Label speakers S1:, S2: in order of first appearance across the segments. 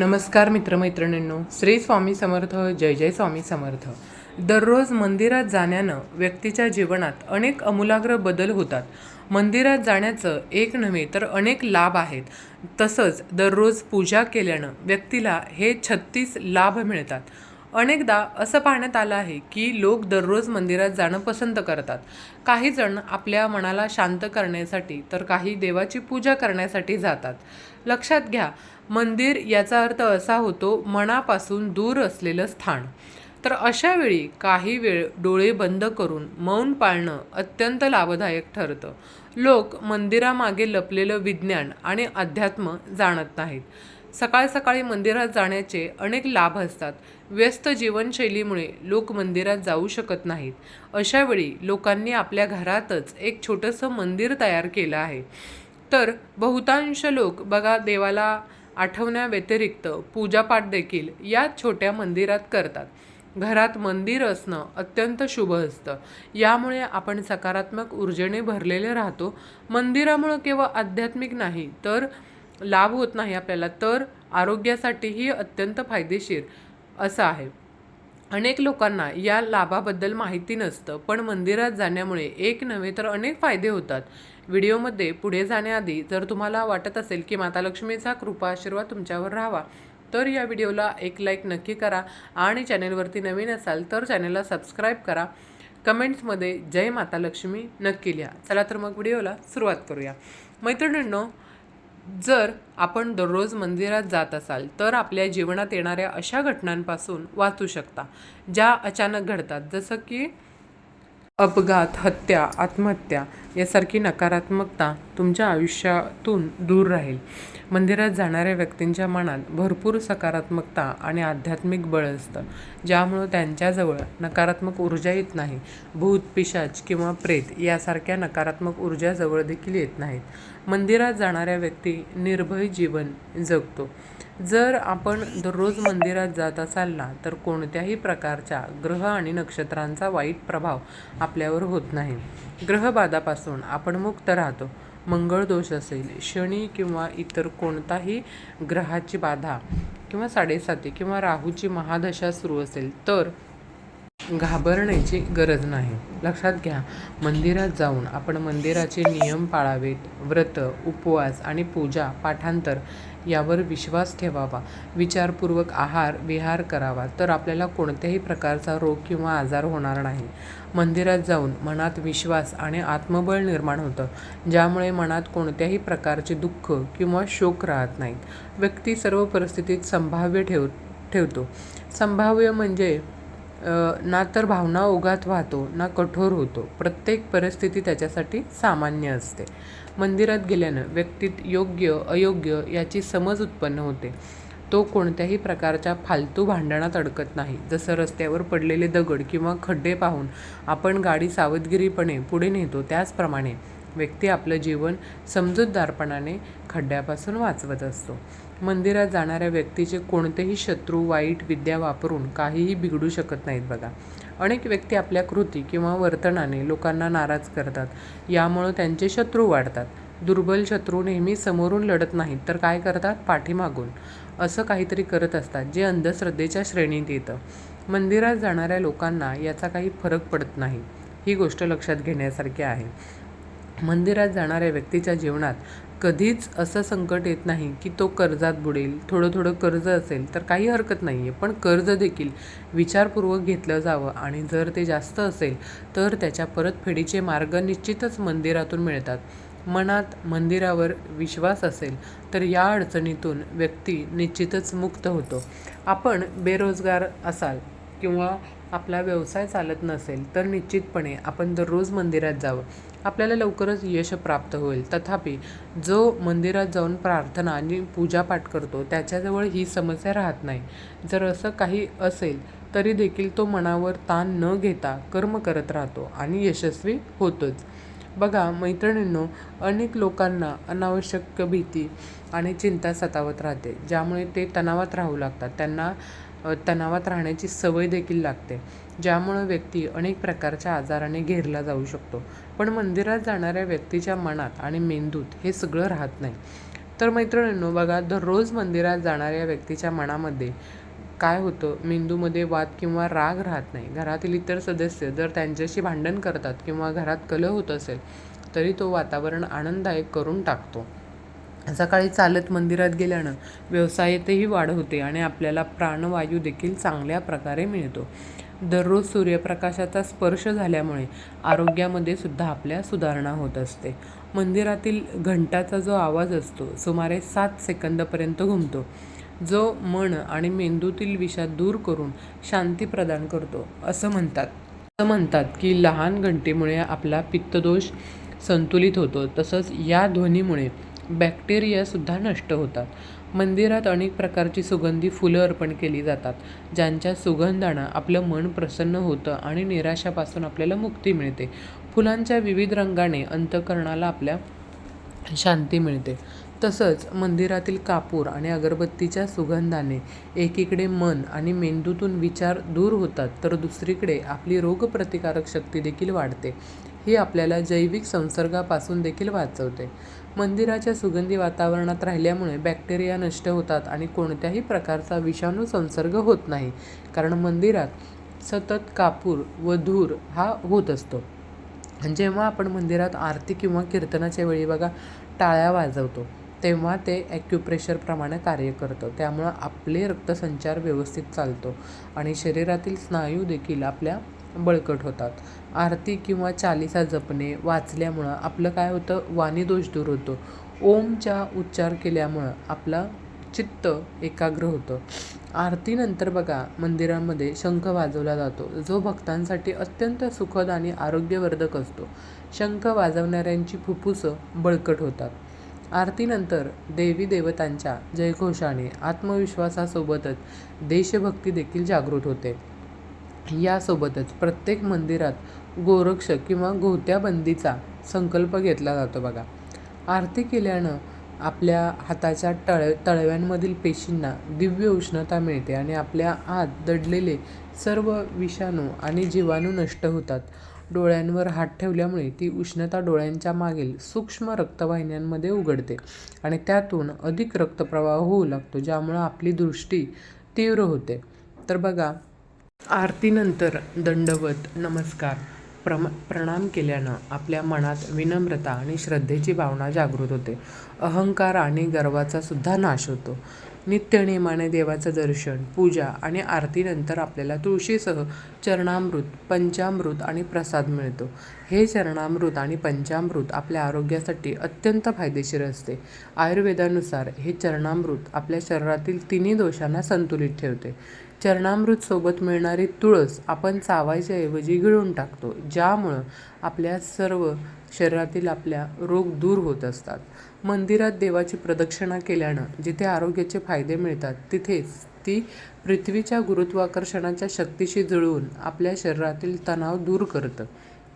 S1: नमस्कार मित्रमैत्रिणींनो श्री स्वामी समर्थ जय जय स्वामी समर्थ. दररोज मंदिरात जाण्यानं व्यक्तीच्या जीवनात अनेक अमूलाग्र बदल होतात. मंदिरात जाण्याचं एक नव्हे तर अनेक लाभ आहेत. तसंच दररोज पूजा केल्यानं व्यक्तीला हे छत्तीस लाभ मिळतात. अनेकदा असं पाहण्यात आलं आहे की लोक दररोज मंदिरात जाणं पसंत करतात. काही जण आपल्या मनाला शांत करण्यासाठी तर काही देवाची पूजा करण्यासाठी जातात. लक्षात घ्या मंदिर याचा अर्थ असा होतो मनापासून दूर असलेलं स्थान. तर अशा वेळी काही वेळ डोळे बंद करून मौन पाळणं अत्यंत लाभदायक ठरतं. लोक मंदिरामागे लपलेलं विज्ञान आणि अध्यात्म जाणत नाहीत. सकाळ सकाळी मंदिरात जाण्याचे अनेक लाभ असतात. व्यस्त जीवनशैलीमुळे लोक मंदिरात जाऊ शकत नाहीत. अशावेळी लोकांनी आपल्या घरातच एक छोटंसं मंदिर तयार केलं आहे. तर बहुतांश लोक बघा देवाला आठवण्याव्यतिरिक्त पूजापाठ देखील या छोट्या मंदिरात करतात. घरात मंदिर असणं अत्यंत शुभ असतं. यामुळे आपण सकारात्मक ऊर्जेने भरलेले राहतो. मंदिरामुळं केवळ आध्यात्मिक नाही तर लाभ होत नाही आपल्याला. तर आरोग्यासाठीही अत्यंत फायदेशीर. असं आहे. अनेक लोकांना या लाभाबद्दल माहिती नसतं पण मंदिरात जाण्यामुळे एक नव्हे तर अनेक फायदे होतात. व्हिडिओमध्ये पुढे जाण्याआधी जर तुम्हाला वाटत असेल की माता लक्ष्मीचा कृपा आशीर्वाद तुमच्यावर राहावा तर या व्हिडिओला एक लाईक नक्की करा आणि चॅनेलवरती नवीन असाल तर चॅनेलला सबस्क्राईब करा. कमेंट्समध्ये जय माता लक्ष्मी नक्की लिहा. चला तर मग व्हिडिओला सुरुवात करूया. मैत्रिणींनो जर आपण दररोज मंदिरात जात असाल तर आपल्या जीवनात येणाऱ्या अशा घटनांपासून वाचू शकता ज्या अचानक घडतात. जसं की अपघात हत्या आत्महत्या यासारखी नकारात्मकता तुमच्या आयुष्यातून दूर राहील. मंदिरात जाणाऱ्या व्यक्तींच्या मनात भरपूर सकारात्मकता आणि आध्यात्मिक बळ असतं ज्यामुळं त्यांच्याजवळ नकारात्मक ऊर्जा येत नाही. भूत पिशाच किंवा प्रेत यासारख्या नकारात्मक ऊर्जा जवळ देखील येत नाहीत. मंदिरात जाणाऱ्या व्यक्ती निर्भय जीवन जगतो. जर आपण दररोज मंदिरात जात असाल ना तर कोणत्याही प्रकारच्या ग्रह आणि नक्षत्रांचा वाईट प्रभाव आपल्यावर होत नाही. ग्रहबाधापासून आपण मुक्त राहतो. मंगळ दोष असेल शनी किंवा इतर कोणताही ग्रहाची बाधा किंवा साडेसाती किंवा राहूची महादशा सुरू असेल तर घाबरण्याची गरज नाही. लक्षात घ्या मंदिरात जाऊन आपण मंदिराचे नियम पाळावेत. व्रत उपवास आणि पूजा पाठांतर यावर विश्वास ठेवावा. विचारपूर्वक आहार विहार करावा. तर आपल्याला कोणत्याही प्रकारचा रोग किंवा आजार होणार नाही. मंदिरात जाऊन मनात विश्वास आणि आत्मबळ निर्माण होतं ज्यामुळे मनात कोणत्याही प्रकारचे दुःख किंवा शोक राहत नाहीत. व्यक्ती सर्व परिस्थितीत संभाव्य ठेव ठेवतो. संभाव्य म्हणजे ना तर भावना ओघात वाहतो ना कठोर होतो. प्रत्येक परिस्थिती त्याच्यासाठी सामान्य असते. मंदिरात गेल्यानं व्यक्तीत योग्य अयोग्य याची समज उत्पन्न होते. तो कोणत्याही प्रकारच्या फालतू भांडणात अडकत नाही. जसं रस्त्यावर पडलेले दगड किंवा खड्डे पाहून आपण गाडी सावधगिरीपणे पुढे नेतो त्याचप्रमाणे व्यक्ती आपलं जीवन समजूतदारपणाने खड्ड्यापासून वाचवत असतो. मंदिरात जाणाऱ्या व्यक्तीचे कोणतेही शत्रू वाईट विद्या वापरून काहीही बिघडू शकत नाहीत बघा. अनेक व्यक्ती आपल्या कृती किंवा वर्तनाने लोकांना नाराज करतात. यामुळं त्यांचे शत्रू वाढतात. दुर्बल शत्रू नेहमी समोरून लढत नाहीत तर काय करतात? पाठीमागून. असं काहीतरी करत असतात जे अंधश्रद्धेच्या श्रेणीत येतं. मंदिरात जाणाऱ्या लोकांना याचा काही फरक पडत नाही. ही गोष्ट लक्षात घेण्यासारखी आहे. मंदिरात जाणाऱ्या व्यक्तीच्या जीवनात कधीच असं संकट येत नाही की तो कर्जात बुडेल. थोडं थोडं कर्ज असेल तर काही हरकत नाही आहे पण कर्ज देखील विचारपूर्वक घेतलं जावं आणि जर ते जास्त असेल तर त्याच्या परतफेडीचे मार्ग निश्चितच मंदिरातून मिळतात. मनात मंदिरावर विश्वास असेल तर या अडचणीतून व्यक्ती निश्चितच मुक्त होतो. आपण बेरोजगार असाल किंवा आपला व्यवसाय चालत नसेल तर निश्चितपणे आपण दररोज मंदिरात जावं. आपल्याला लवकरच यश प्राप्त होईल. तथापि जो मंदिरात जाऊन प्रार्थना आणि पूजापाठ करतो त्याच्याजवळ ही समस्या राहत नाही. जर असं काही असेल तरी देखील तो मनावर ताण न घेता कर्म करत राहतो आणि यशस्वी होतोच. बघा मैत्रिणींनो अनेक लोकांना अनावश्यक भीती आणि चिंता सतावत राहते ज्यामुळे ते तणावात राहू लागतात. त्यांना तणावात राहण्याची सवय देखील लागते ज्यामुळं व्यक्ती अनेक प्रकारच्या आजाराने घेरला जाऊ शकतो. पण मंदिरात जाणाऱ्या व्यक्तीच्या मनात आणि मेंदूत हे सगळं राहत नाही. तर मैत्रिणींनो बघा दररोज मंदिरात जाणाऱ्या व्यक्तीच्या मनामध्ये काय होतं? मेंदूमध्ये वाद किंवा राग राहत नाही. घरातील इतर सदस्य जर त्यांच्याशी भांडण करतात किंवा घरात कलह होत असेल तरी तो वातावरण आनंददायक करून टाकतो. सकाळी चालत मंदिरात गेल्यानं व्यवसायातही वाढ होते आणि आपल्याला प्राणवायू देखील चांगल्या प्रकारे मिळतो. दररोज सूर्यप्रकाशाचा स्पर्श झाल्यामुळे आरोग्यामध्ये सुद्धा आपल्या सुधारणा होत असते. मंदिरातील घंटाचा जो आवाज असतो सुमारे सात सेकंदपर्यंत घुमतो. जो मन आणि मेंदूतील विषाद दूर करून शांती प्रदान करतो असं म्हणतात. असं म्हणतात की लहान घंटेमुळे आपला पित्तदोष संतुलित होतो. तसंच या ध्वनीमुळे बॅक्टेरियासुद्धा नष्ट होतात. मंदिरात अनेक प्रकारची सुगंधी फुलं अर्पण केली जातात ज्यांच्या सुगंधानं आपलं मन प्रसन्न होतं आणि निराशापासून आपल्याला मुक्ती मिळते. फुलांच्या विविध रंगाने अंतकरणाला आपल्या शांती मिळते. तसंच मंदिरातील कापूर आणि अगरबत्तीच्या सुगंधाने एकीकडे मन आणि मेंदूतून विचार दूर होतात तर दुसरीकडे आपली रोगप्रतिकारक शक्ती देखील वाढते. ही आपल्याला जैविक संसर्गापासून देखील वाचवते. मंदिराच्या सुगंधी वातावरणात राहिल्यामुळे बॅक्टेरिया नष्ट होतात आणि कोणत्याही प्रकारचा विषाणू संसर्ग होत नाही कारण मंदिरात सतत कापूर व धूर हा होत असतो. जेव्हा आपण मंदिरात आरती किंवा कीर्तनाच्या वेळी बघा टाळ्या वाजवतो तेव्हा ते ॲक्युप्रेशरप्रमाणे कार्य करतं. त्यामुळं आपले रक्तसंचार व्यवस्थित चालतो आणि शरीरातील स्नायू देखील आपल्या बळकट होतात. आरती किंवा चालिसा जपणे वाचल्यामुळं आपलं काय होतं? वाणीदोष दूर होतो. ओमच्या उच्चार केल्यामुळं आपला चित्त एकाग्र होतं. आरतीनंतर बघा मंदिरामध्ये शंख वाजवला जातो. जो भक्तांसाठी अत्यंत सुखद आणि आरोग्यवर्धक असतो. शंख वाजवणाऱ्यांची फुफ्फुसं बळकट होतात. आरतीनंतर देवी देवतांच्या जयघोषाने आत्मविश्वासासोबतच देशभक्ती देखील जागृत होते. यासोबतच प्रत्येक मंदिरात गोरक्ष किंवा गोत्याबंदीचा संकल्प घेतला जातो बघा. आरती केल्यानं आपल्या हाताच्या तळ तळव्यांमधील पेशींना दिव्य उष्णता मिळते आणि आपल्या आत दडलेले सर्व विषाणू आणि जीवाणू नष्ट होतात. डोळ्यांवर हात ठेवल्यामुळे ती उष्णता डोळ्यांच्या मागील सूक्ष्म रक्तवाहिन्यांमध्ये उघडते आणि त्यातून अधिक रक्तप्रवाह होऊ लागतो ज्यामुळं आपली दृष्टी तीव्र होते. तर बघा आरतीनंतर दंडवत नमस्कार. प्रम प्रणाम केल्यानं आपल्या मनात विनम्रता आणि श्रद्धेची भावना जागृत होते. अहंकार आणि गर्वाचा सुद्धा नाश होतो. नित्यनेमाने देवाचं दर्शन पूजा आणि आरतीनंतर आपल्याला तुळशीसह चरणामृत पंचामृत आणि प्रसाद मिळतो. हे चरणामृत आणि पंचामृत आपल्या आरोग्यासाठी अत्यंत फायदेशीर असते. आयुर्वेदानुसार हे चरणामृत आपल्या शरीरातील तिन्ही दोषांना संतुलित ठेवते. चरणामृत सोबत मिळणारी तुळस आपण चावायच्या ऐवजी गिळून टाकतो ज्यामुळं आपल्या सर्व शरीरातील आपल्या रोग दूर होत असतात. मंदिरात देवाची प्रदक्षिणा केल्यानं जिथे आरोग्याचे फायदे मिळतात तिथेच ती पृथ्वीच्या गुरुत्वाकर्षणाच्या शक्तीशी जुळवून आपल्या शरीरातील तणाव दूर करतं.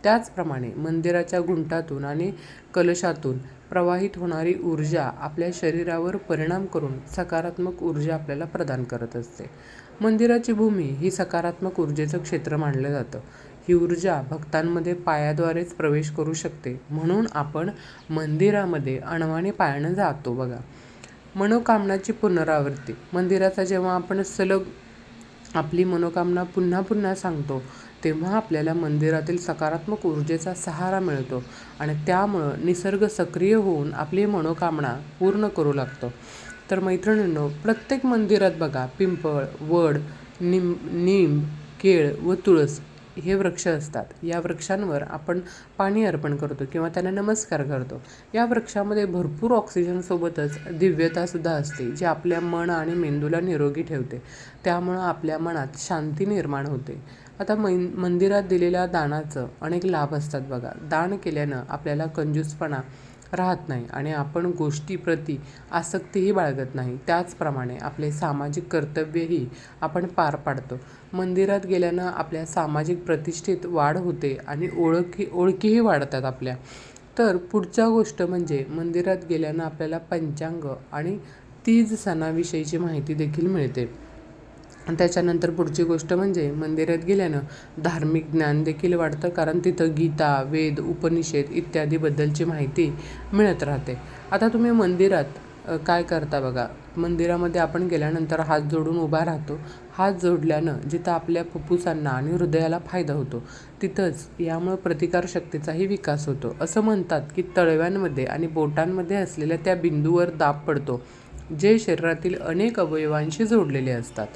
S1: त्याचप्रमाणे मंदिराच्या गुंटातून आणि कलशातून प्रवाहित होणारी ऊर्जा आपल्या शरीरावर परिणाम करून सकारात्मक ऊर्जा आपल्याला प्रदान करत असते. मंदिराची भूमी ही सकारात्मक ऊर्जेचं क्षेत्र मानलं जातं. ही ऊर्जा भक्तांमध्ये पायाद्वारेच प्रवेश करू शकते. म्हणून आपण मंदिरामध्ये अणवाने पायानं जातो बघा. मनोकामनाची पुनरावृत्ती. मंदिराचा जेव्हा आपण सलग आपली मनोकामना पुन्हा पुन्हा सांगतो तेव्हा आपल्याला मंदिरातील सकारात्मक ऊर्जेचा सहारा मिळतो आणि त्यामुळं निसर्ग सक्रिय होऊन आपली मनोकामना पूर्ण करू लागतो. तर मैत्रिणींनो प्रत्येक मंदिरात बघा पिंपळ वड निम निंब केळ व तुळस हे वृक्ष असतात. या वृक्षांवर आपण पाणी अर्पण करतो किंवा त्यांना नमस्कार करतो. या वृक्षामध्ये भरपूर ऑक्सिजनसोबतच दिव्यतासुद्धा असते जी आपल्या मन आणि मेंदूला निरोगी ठेवते. त्यामुळं आपल्या मनात शांती निर्माण होते. आता मै मंदिरात दिलेल्या दानाचं अनेक लाभ असतात बघा. दान केल्यानं आपल्याला कंजूसपणा राहत नाही आणि आपण गोष्टीप्रती आसक्तीही बाळगत नाही. त्याचप्रमाणे आपले सामाजिक कर्तव्यही आपण पार पाडतो. मंदिरात गेल्यानं आपल्या सामाजिक प्रतिष्ठेत वाढ होते आणि ओळखी ओळखीही वाढतात आपल्या. तर पुढच्या गोष्ट म्हणजे मंदिरात गेल्यानं आपल्याला पंचांग आणि तीज सणाविषयीची माहिती देखील मिळते. त्याच्यानंतर पुढची गोष्ट म्हणजे मंदिरात गेल्यानं धार्मिक ज्ञान देखील वाढतं कारण तिथं गीता वेद उपनिषेद इत्यादीबद्दलची माहिती मिळत राहते. आता तुम्ही मंदिरात काय करता बघा? मंदिरामध्ये आपण गेल्यानंतर हात जोडून उभा राहतो. हात जोडल्यानं जिथं आपल्या फुफ्फुसांना आणि हृदयाला फायदा होतो तिथंच यामुळं प्रतिकारशक्तीचाही विकास होतो. असं म्हणतात की तळव्यांमध्ये आणि बोटांमध्ये असलेल्या त्या बिंदूवर दाब पडतो जे शरीरातील अनेक अवयवांशी जोडलेले असतात.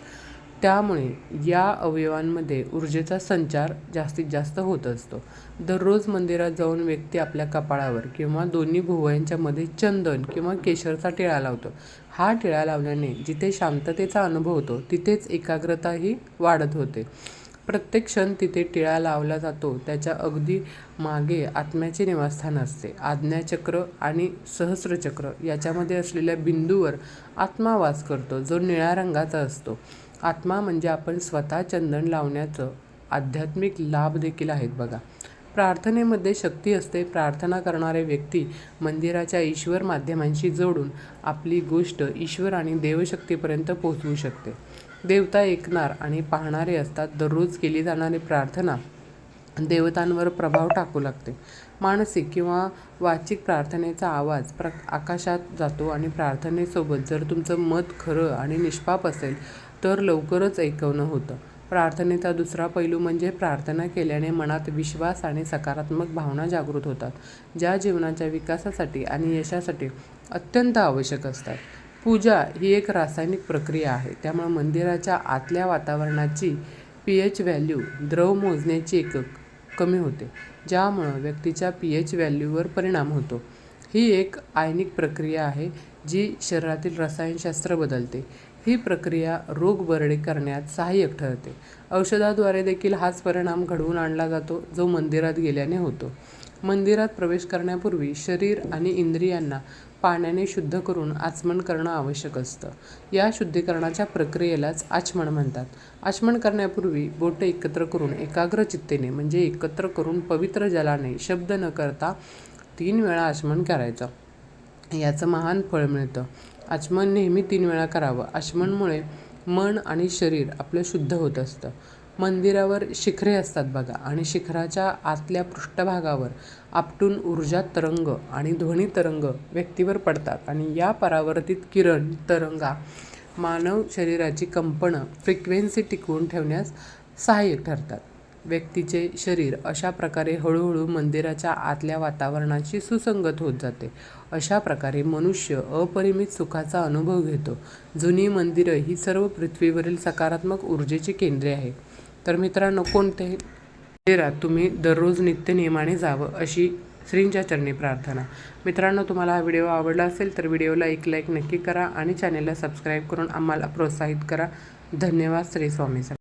S1: त्यामुळे या अवयवांमध्ये ऊर्जेचा संचार जास्तीत जास्त होत असतो. दररोज मंदिरात जाऊन व्यक्ती आपल्या कपाळावर किंवा दोन्ही भुवयांच्यामध्ये चंदन किंवा केशरचा टिळा लावतो. हा टिळा लावल्याने जिथे शांततेचा अनुभव होतो तिथेच एकाग्रताही वाढत होते. प्रत्येक क्षण तिथे टिळा लावला जातो त्याच्या अगदी मागे आत्म्याचे निवासस्थान असते. आज्ञाचक्र आणि सहस्रचक्र याच्यामध्ये असलेल्या बिंदूवर आत्मा वास करतो जो निळ्या रंगाचा असतो. आत्मा म्हणजे आपण स्वतः चंदन लावण्याचं आध्यात्मिक लाभ देखील आहेत बघा. प्रार्थनेमध्ये शक्ती असते. प्रार्थना करणारे व्यक्ती मंदिराच्या ईश्वर माध्यमांशी जोडून आपली गोष्ट ईश्वर आणि देवशक्तीपर्यंत पोहोचवू शकते. देवता ऐकणार आणि पाहणारे असतात. दररोज केली जाणारी प्रार्थना देवतांवर प्रभाव टाकू लागते. मानसिक किंवा वाचिक प्रार्थनेचा आवाज प्र आकाशात जातो आणि प्रार्थनेसोबत जर तुमचं मत खरं आणि निष्पाप असेल तर लवकरच ऐकवणं होतं. प्रार्थनेचा दुसरा पैलू म्हणजे प्रार्थना केल्याने मनात विश्वास आणि सकारात्मक भावना जागृत होतात ज्या जीवनाच्या विकासासाठी आणि यशासाठी अत्यंत आवश्यक असतात. पूजा ही एक रासायनिक प्रक्रिया आहे. त्यामुळे मंदिराच्या आतल्या वातावरणाची पी एच व्हॅल्यू द्रव मोजण्याची एकक कमी होते ज्यामुळं व्यक्तीच्या पी एच व्हॅल्यूवर परिणाम होतो. ही एक आयनिक प्रक्रिया आहे जी शरीरातील रसायनशास्त्र बदलते. ही प्रक्रिया रोग बरडे करण्यात सहाय्यक ठरते. औषधाद्वारे देखील हाच परिणाम घडवून आणला जातो जो मंदिरात गेल्याने होतो. मंदिरात प्रवेश करण्यापूर्वी शरीर आणि इंद्रियांना पाण्याने शुद्ध करून आचमन करणं आवश्यक असतं. या शुद्धीकरणाच्या प्रक्रियेलाच आचमन म्हणतात. आचमन करण्यापूर्वी बोटं एकत्र करून एकाग्र चित्तेने म्हणजे एकत्र करून पवित्र जलाने शब्द न करता तीन वेळा आचमन करायचं. याचं महान फळ मिळतं. आचमन नेहमी तीन वेळा करावं. आचमनमुळे मन आणि शरीर आपलं शुद्ध होत असतं. मंदिरावर शिखरे असतात बघा आणि शिखराच्या आतल्या पृष्ठभागावर आपटून ऊर्जा तरंग आणि ध्वनी तरंग व्यक्तीवर पडतात आणि या परावर्तित किरण तरंगा मानव शरीराची कंपनं फ्रिक्वेन्सी टिकवून ठेवण्यास सहाय्यक ठरतात. व्यक्तीचे शरीर अशा प्रकारे हळूहळू मंदिराच्या आतल्या वातावरणाशी सुसंगत होत जाते. अशा प्रकारे मनुष्य अपरिमित सुखाचा अनुभव घेतो. जुनी मंदिरं ही सर्व पृथ्वीवरील सकारात्मक ऊर्जेची केंद्रे आहे तर मित्रांनो कोणते मंदिरात तुम्ही दररोज नित्यनियमाने जावं अशी श्रींच्या चरणी प्रार्थना. मित्रांनो तुम्हाला हा व्हिडिओ आवडला असेल तर व्हिडिओला एक लाईक नक्की करा आणि चॅनेलला सबस्क्राईब करून आम्हाला प्रोत्साहित करा. धन्यवाद श्री स्वामी